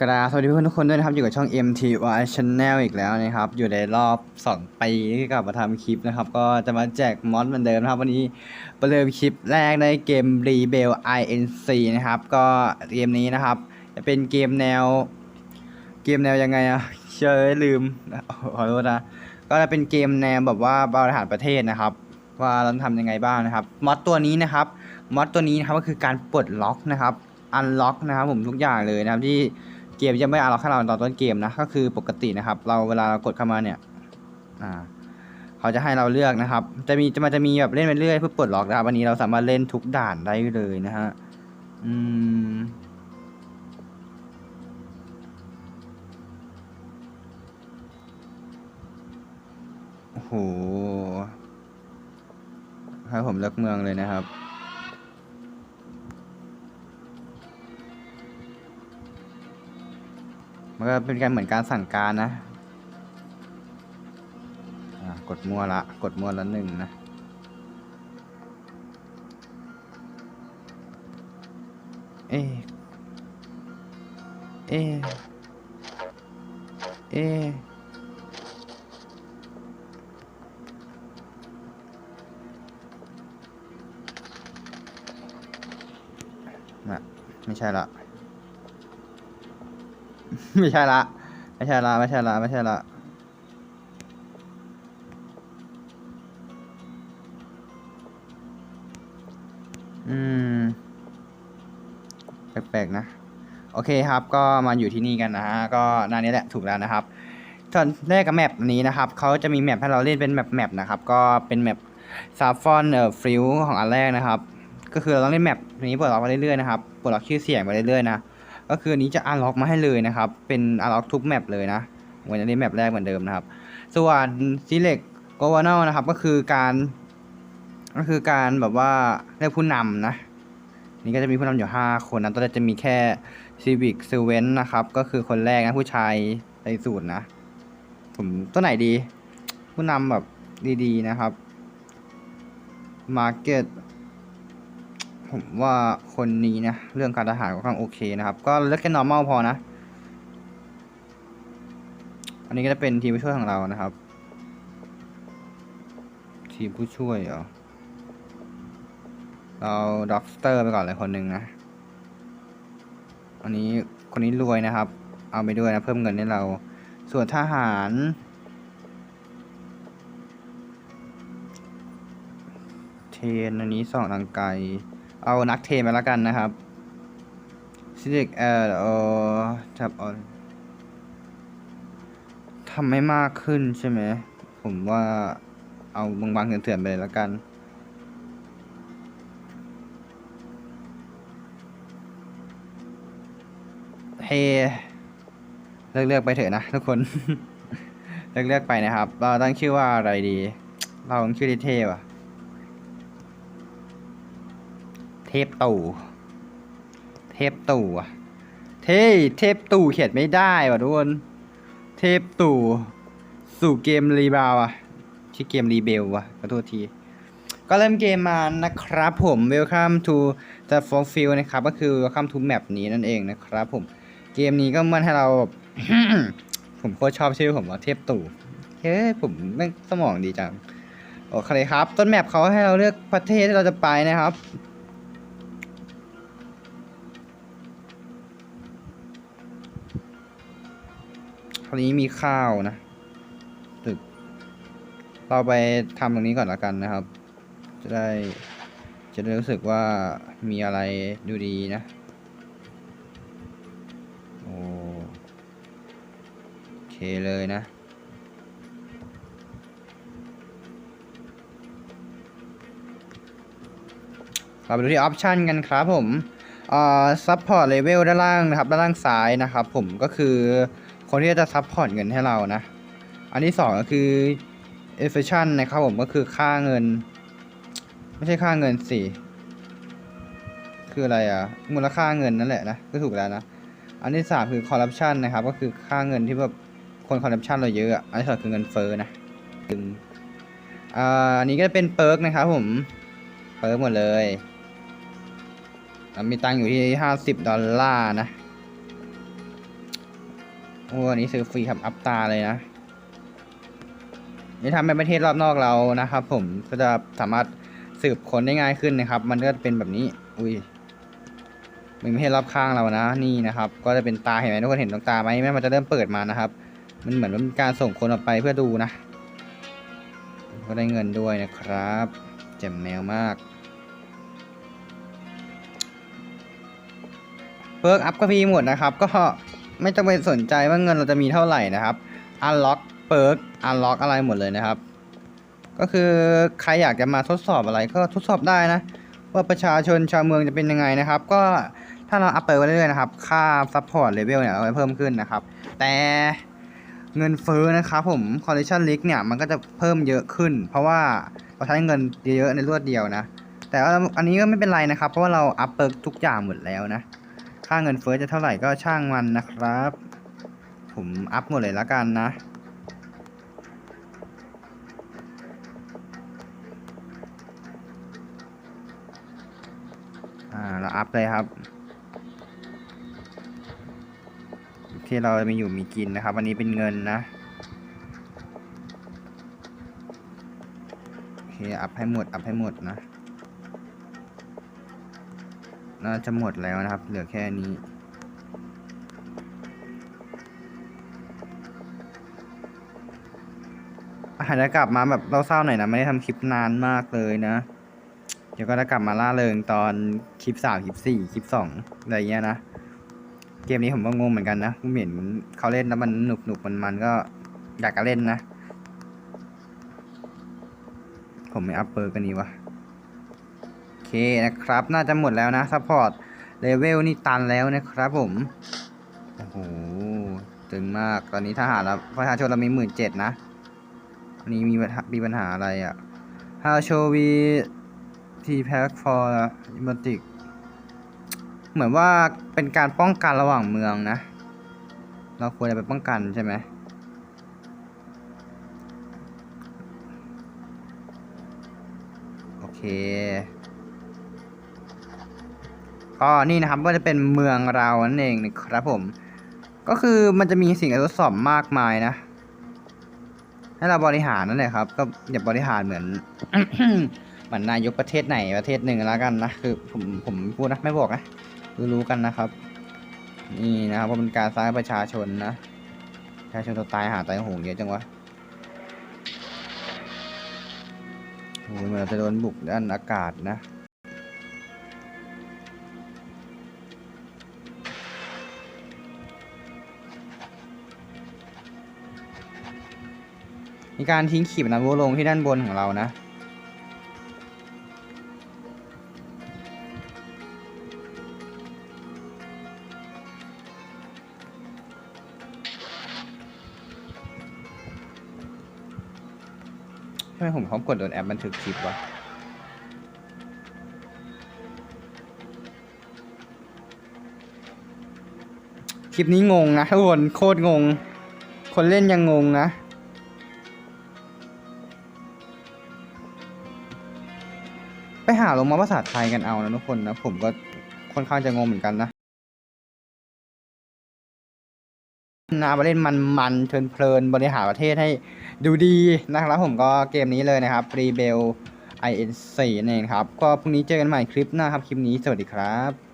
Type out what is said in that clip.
กราสวัสดีเพื่อนทุกคนด้วยนะครับ อยู่กับช่อง MTY Channel อีกแล้วนะครับ อยู่ในรอบ 2 ปีที่กลับมาทำคลิปนะครับ ก็จะมาแจกมอดเหมือนเดิมนะครับ วันนี้ประเดิมคลิปแรกในเกม Rebel INC นะครับ ก็เกมนี้นะครับ จะเป็นเกมแนว เกมแนวยังไงอะเชยลืมขอโทษนะ ก็จะเป็นเกมแนวแบบว่าบริหารประเทศนะครับ ว่าเราทำยังไงบ้างนะครับมอดตัวนี้นะครับมอดตัวนี้นะครับก็คือการปลดล็อกนะครับอันล็อกนะครับผมทุกอย่างเลยนะครับที่ เกมจะไม่อันล็อกให้เราตอนต้นเกมนะก็คือปกตินะครับ เราเวลาเรากดเข้ามาเนี่ยอ่าเขาจะให้เราเลือกนะครับ จะมีจะมันจะมีแบบเล่นไปเรื่อยเพื่อปลดล็อกนะครับวันนี้เราสามารถเล่นทุกด่านได้เลยนะฮะอืมโอ้โหให้ผมเลือกเมืองเลยนะครับ มันก็เป็นการเหมือนการสั่งการนะกดมัวละกดมัวละหนึ่งนะเอเอเอน่ะไม่ใช่ละ ไม่ใช่ละ ไม่ใช่ละ ไม่ใช่ละ ไม่ใช่ละ อืม แปลกๆนะ โอเคครับ ก็มาอยู่ที่นี่กันนะฮะ ก็หนานี้แหละถูกแล้วนะครับตอนแรกกับแมปนี้นะครับเขาจะมีแมปให้เราเล่นเป็นแมปแมปนะครับ ก็เป็นแมปซาฟอนเอ่อฟริวของอันแรกนะครับ ก็คือเราต้องเล่นแมปนี้ปลดล็อกไปเรื่อยๆนะครับปลดล็อกชื่อเสียงไปเรื่อยๆนะ ก็คืออันนี้จะอันล็อกมาให้เลยนะครับ เป็นอันล็อกทุกแมปเลยนะเหมือนจะเล่นแมปแรกเหมือนเดิมนะครับ ส่วน select governor นะครับ ก็คือการก็คือการแบบว่าเลือกผู้นำนะ นี่ก็จะมีผู้นำอยู่ 5 คนนะตอนแรกจะมีแค่ Civic s e r v a n t นะครับ ก็คือคนแรกนะผู้ชายใส่สูตรนะ ผมตัวไหนดี ผู้นำแบบดีๆนะครับ Market ผมว่าคนนี้นะ เรื่องการทหารก็ค่อนโอเคนะครับ ก็เลือกแค่ normal พอนะ อันนี้ก็จะเป็นทีมผู้ช่วยของเรานะครับ ทีมผู้ช่วยเหรอ เราด็อกสเตอร์ไปก่อนเลยคนหนึ่งนะ อันนี้คนนี้รวยนะครับ เอาไปด้วยนะ เพิ่มเงินให้เรา ส่วนทหารเทนอันนี้สองทางไกล เอานักเทรนไปแล้วกันนะครับซิลิกเออเออจับเอาทำให้มากขึ้นใช่ไหม ผมว่าเอาบางๆเถื่อนๆไปเลยแล้วกันเฮเลือกเลือกไปเถอะนะทุกคน เลือกเลือกไปนะครับ เราตั้งชื่อว่าอะไรดี เราตั้งชื่อที่เทพอะ เทพตู่เทพตู่อะเทเทพตู่เขียนไม่ได้ว่ะทุกคนเทพตู่สู่เกมรีบาวอะชื่อเกมรีเบลวะขอโทษที ก็เริ่มเกมมานะครับผม Welcome to the f o r f i e l นะครับ ก็คือ Welcome to Map นี้นั่นเองนะครับผม เกมนี้ก็มันให้เรา ผมโคตรชอบชื่อผมว่าเทพตู่เฮ้ยผมแม่งสมองดีจัง โอเคครับ ต้นแมปเขาให้เราเลือกประเทศที่เราจะไปนะครับ ครานี้มีข้าวนะ ตึก เราไปทำตรงนี้ก่อนละกันนะครับ จะได้ จะได้รู้สึกว่ามีอะไรดูดีนะโอโอเคเลยนะเราไปดูที่ออปชันกันครับผมอ่าซัพพอร์ตเลเวลด้านล่างนะครับ ด้านล่างซ้ายนะครับผมก็คือ คนที่จะซัพพอร์ตเงินให้เรานะ อันที่สองก็คือ efficient นะครับผมก็คือค่าเงิน ไม่ใช่ค่าเงินสิคืออะไรอะมูลค่าเงินนั่นแหละนะก็ถูกแล้วนะ อันที่สามคือ corruption นะครับ ก็คือค่าเงินที่แบบคน corruption เราเยอะอันที่สองคือเงินเฟ้อนะดึงอันนี้ก็เป็นเปิร์กนะครับผมเปิร์กหมดเลยมีตังอยู่ที่ห้าสิบดอลลาร์นะ โอ้อันนี้ซื้อฟรีครับอัพตาเลยนะ นี่ทำเป็นประเทศรอบนอกเรานะครับ ผมก็จะสามารถสืบค้นได้ง่ายขึ้นนะครับ มันก็เป็นแบบนี้ อุ้ยเป็นประเทศรอบข้างเรานะ นี่นะครับ ก็จะเป็นตาเห็นไหมทุกคนเห็นตรงตาไหมแม่มันจะเริ่มเปิดมานะครับ มันเหมือนเป็นการส่งคนออกไปเพื่อดูนะ ก็ได้เงินด้วยนะครับแจ่มแนวมากเพิร์กอัพก็ฟรีหมดนะครับ ก็ ไม่ต้องไปสนใจว่าเงินเราจะมีเท่าไหร่นะครับอันล็อกเพิร์กอันล็อกอะไรหมดเลยนะครับ ก็คือใครอยากจะมาทดสอบอะไรก็ทดสอบได้นะ ว่าประชาชนชาวเมืองจะเป็นยังไงนะครับ ก็ถ้าเราอัพเปิร์กไปเรื่อยๆนะครับ ค่าซัพพอร์ตเลเวลเนี่ยเราจะเพิ่มขึ้นนะครับ แต่เงินเฟ้อนะครับผมคอ l เล t ชันลิกเนี่ยมันก็จะเพิ่มเยอะขึ้น เพราะว่าเราใช้เงินเยอะๆในรวดเดียวนะ แต่ว่าอันนี้ก็ไม่เป็นไรนะครับ เพราะว่าเราอัพเปิร์กทุกอย่างหมดแล้วนะ ค่าเงินเฟ้อจะเท่าไหร่ก็ช่างมันนะครับ ผมอัพหมดเลยละกันนะเราอัพเลยครับ ที่เรามีอยู่มีกินนะครับ อันนี้เป็นเงินนะโอเคอัพให้หมด อัพให้หมดนะ น่าจะหมดแล้วนะครับ เหลือแค่นี้ อาจจะกลับมาแบบเศร้าๆหน่อยนะ ไม่ได้ทำคลิปนานมากเลยนะ เดี๋ยวก็จะกลับมาล่าเริงตอนคลิปสามคลิปสี่คลิปสองอะไรเงี้ยนะ เกมนี้ผมก็งงเหมือนกันนะผมเห็นเขาเล่นแล้วมันหนุกหนุกมันมันก็อยากจะเล่นนะ ผมไม่อัพเปอร์กันนี้วะ เคนะครับ น่าจะหมดแล้วนะซัพพอร์ตเลเวลนี่ตันแล้วนะครับผม โอ้โห ตึงมาก ตอนนี้ทหารเราประชาชนเรามีหมื่นเจ็ดนะอันนี้มีปัญหามีปัญหาอะไรอะ่ะ How show we T pack for i m a t i c เหมือนว่าเป็นการป้องกันระหว่างเมืองนะ เราควรจะไปป้องกันใช่ไหมโอเค ก็นี่นะครับก็จะเป็นเมืองเรานั่นเองนะครับผม ก็คือมันจะมีสิ่งทดสอบมากมายนะ ให้เราบริหารนั่นแหละครับ ก็อย่าบริหารเหมือนเหมือนนายกประเทศไหนประเทศหนึ่งแล้วกันนะคือผมผมพูดนะไม่บอกนะรู้รู้กันนะครับ นี่นะครับว่าเป็นการสร้างประชาชนนะประชาชนตัวตายหาตายโหงเยอะจังวะโอ้ยเหมือนจะโดนบุกด้านอากาศนะ มีการทิ้งขีปนาวุธลงที่ด้านบนของเรานะ ทำไมผมเขากดโดนแอปบันทึกคลิปวะคลิปนี้งงนะทุกคนโคตรงง คนเล่นยังงงนะาลงมาภาษาไทยกันเอานะทุกคนนะ ผมก็ค่อนข้างจะงงเหมือนกันนะนาไปเล่นมันมันๆเพลินบริหารประเทศให้ดูดีนะครับผมก็เกมนี้เลยนะครับรีเบล IN4 นั่นเองครับ ก็พรุ่งนี้เจอกันใหม่คลิปหน้าครับ คลิปนี้สวัสดีครับ